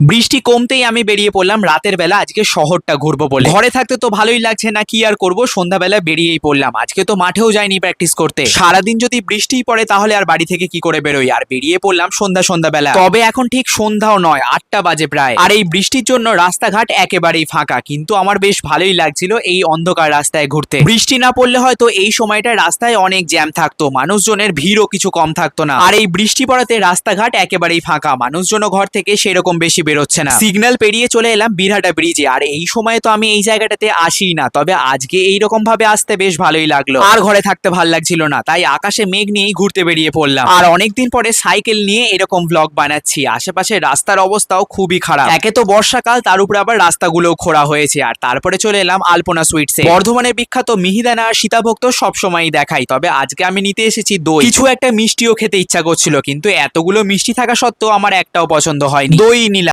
বৃষ্টি কমতেই আমি বেরিয়ে পড়লাম। রাতের বেলা আজকে শহরটা ঘুরবো বলে। ঘরে থাকতে তো ভালোই লাগছে না, কি আর করব? সন্ধ্যাবেলা বেরিয়েই পড়লাম। আজকে তো মাঠেও যাইনি প্র্যাকটিস করতে। সারাদিন যদি বৃষ্টিই পড়ে, তাহলে আর বাড়ি থেকে কি করে বেরোই? আর বেরিয়ে পড়লাম সন্ধ্যা সন্ধ্যাবেলা। তবে এখন ঠিক সন্ধ্যাও নয়, আটটা বাজে প্রায়। আর এই বৃষ্টির জন্য রাস্তাঘাট একেবারেই ফাঁকা। কিন্তু আমার বেশ ভালোই লাগছিল এই অন্ধকার রাস্তায় ঘুরতে। বৃষ্টি না পড়লে হয়তো এই সময়টা রাস্তায় অনেক জ্যাম থাকতো। মানুষজনের ভিড়ও কিছু কম থাকতো না। আর এই বৃষ্টি পড়াতে রাস্তাঘাট একেবারেই ফাঁকা। মানুষজনও ঘর থেকে সেরকম বেশি বেরোচ্ছে না। সিগন্যাল পেরিয়ে চলে এলাম বিরহাটা ব্রিজে আর এই সময় তো আমি এই জায়গাটাতে আসি না। তবে আজকে এই রকম ভাবে আসতে বেশ ভালোই লাগল। আর ঘরে থাকতে ভালো লাগছিল না। তাই আকাশে মেঘ নিয়েই ঘুরতে বেরিয়ে পড়লাম। আর অনেকদিন পরে সাইকেল নিয়ে এরকম ব্লগ বানাচ্ছি। আশেপাশে রাস্তার অবস্থাও খুবই খারাপ। একে তো বর্ষাকাল, তার উপরে আবার রাস্তাগুলোও খোঁড়া হয়েছে। আর তারপরে চলে এলাম আলপনা সুইটসে বর্ধমানের বিখ্যাত মিহিদানা আর সীতাভোগ তো সবসময়ই দেখাই। তবে আজকে আমি নিতে এসেছি দই। কিছু একটা মিষ্টিও খেতে ইচ্ছা করছিল, কিন্তু এতগুলো মিষ্টি থাকা সত্ত্বেও আমার একটাও পছন্দ হয়নি। দই নিলাম।